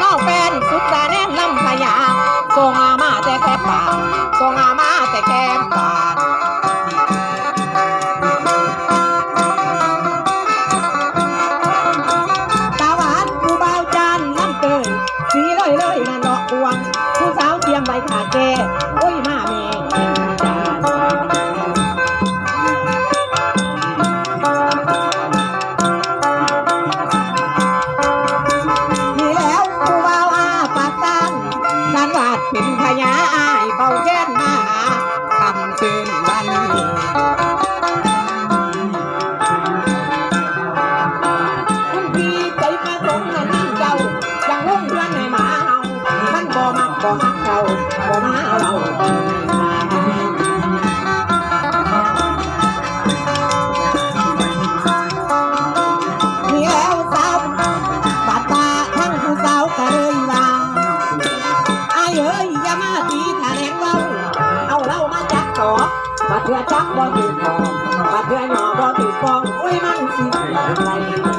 น้องแฟนสุดตาแน่นลำพญาส่งอามาแต่แค่ปากส่งอามาแต่แก้มปากตาหวานผู้เบาจานน้ำเตยสีเลยเลยนะเนาะอวงผู้สาวเตรียมใบขาแก่โอ้ยมา เป็นพญาอายเบาแค้นมาหาคำคืนวันคุณพี่ใจประสงนั้นเจ้ายังลงเพื่อนให้หมาเฮามันบ่มักบ่ฮักเขาบ่มาเอาเรา เอ้ยอย่ามาตีแถลงเราเอาเรามาจักต่อบาดเถื่อจักบ่ถือของบาดเถื่อหนอบ่ถือฟองโอ้ยมันสิอะไร